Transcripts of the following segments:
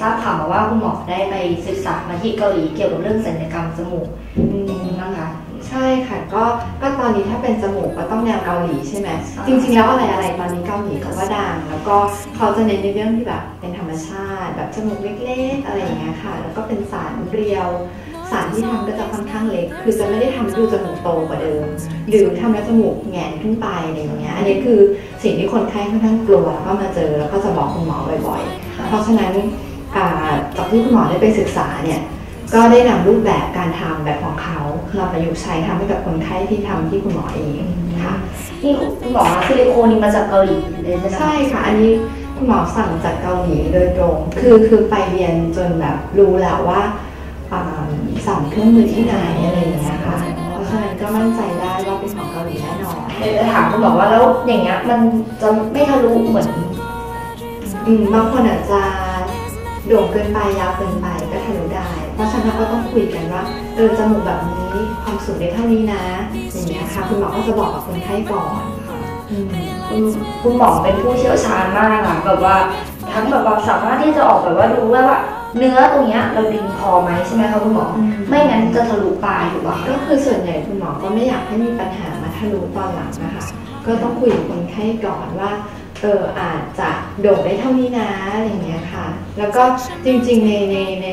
ทราบข่าวมาว่าคุณหมอได้ไปศึกษามาที่เกาหลีเกี่ยวกับเรื่องศัลยกรรมจมูกอืมเป็นยังไงบ้างคะใช่ค่ะก็ก็ตอนนี้ถ้าเป็นจมูกก็ต้องแนวเกาหลีใช่ไหมใช่จริง ๆ แล้วอะไรอะไรตอนนี้เกาหลีเขาก็ดังแล้วก็เขาจะเน้นในเรื่องที่แบบเป็นธรรมชาติ แบบจมูกเล็กๆอะไรอย่างเงี้ยค่ะ แล้วก็เป็นสารเรียว สารที่ทำก็จะค่อนข้างเล็ก คือจะไม่ได้ทำให้ดูจมูกโตกว่าเดิม หรือทำให้จมูกแหงนขึ้นไปอะไรอย่างเงี้ย อันนี้คือสิ่งที่คนไข้ค่อนข้างกลัวแล้วก็มาเจอแล้วก็จะบอกคุณหมอบ่อยๆ เพราะฉะนั้นอ่าจากที่คุณหมอได้ไปศึกษาเนี่ยก็ได้นำรูปแบบการทำแบบของเขามาประยุกต์ใช้ทำให้กับคนไข้ที่ทำที่คุณหมอเองค่ะนี่คุณหมอซิลิโคนนี่มาจากเกาหลีเลยใช่ไหมคะใช่ค่ะ อันนี้คุณหมอสั่งจากเกาหลีโดยตรง คือคือไปเรียนจนแบบรู้แล้วว่าอ่า สั่งเครื่องมือที่ไหนอะไรอย่างเงี้ยค่ะ เพราะฉะนั้นก็มั่นใจได้ว่าเป็นของเกาหลีแน่นอนเดี๋ยวจะถามคุณหมอว่าแล้วอย่างเงี้ยมันจะไม่ทะลุเหมือนอืมบางคนอาจจะโด่งเกินไปยาวเกินไปก็ทะลุได้ เพราะฉะนั้นก็ต้องคุยกันว่าเออจมูกแบบนี้ความสูงได้เท่านี้นะ อย่างเงี้ยค่ะคุณหมอก็จะบอกกับคนไข้ก่อนอืมคุณคุณหมอเป็นผู้เชี่ยวชาญมากอะแบบว่าทั้งแบบว่าสามารถที่จะออกแบบว่าดูได้ว่า เนื้อตรงเนี้ยเราดึงพอไหมใช่ไหมคะคุณหมออืมไม่งั้นจะทะลุปลายหรือเปล่าก็คือส่วนใหญ่คุณหมอก็ไม่อยากให้มีปัญหามาทะลุตอนหลังนะคะ ก็ต้องคุยกับคนไข้ก่อนว่าเอออาจจะโด่งได้เท่านี้นะอะไรอย่างเงี้ยค่ะ แล้วก็จริงๆในในใน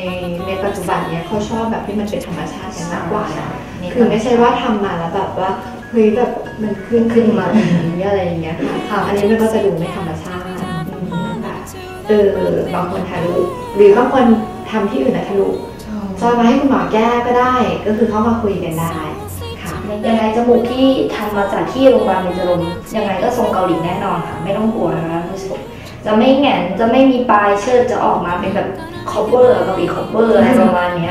ในปัจจุบันเนี้ยเขาชอบแบบที่มันเป็นธรรมชาติกันมากกว่านะคือไม่ใช่ว่าทำมาแล้วแบบว่าเฮ้ยแบบมันขึ้นขึ้นมาอย่างนี้อะไรอย่างเงี้ยค่ะค่ะอันนี้มันก็จะดูไม่ธรรมชาติอืมค่ะ เออบางคนทะลุหรือบางคนทำที่อื่นนะทะลุจอยมาให้คุณหมอแก้ก็ได้ ก็คือเข้ามาคุยกันได้ค่ะยังไงจมูกที่ทำมาจากที่โรงพยาบาลเบญจรงค์ยังไงก็ทรงเกาหลีแน่นอนค่ะ ไม่ต้องกลัวนะคะคุณผู้ชมจะไม่แหงนจะไม่มีปลายเชิดจะออกมาเป็นแบบคอปเปอร์เกาหลีคอปเปอร์อะไรประมาณเนี้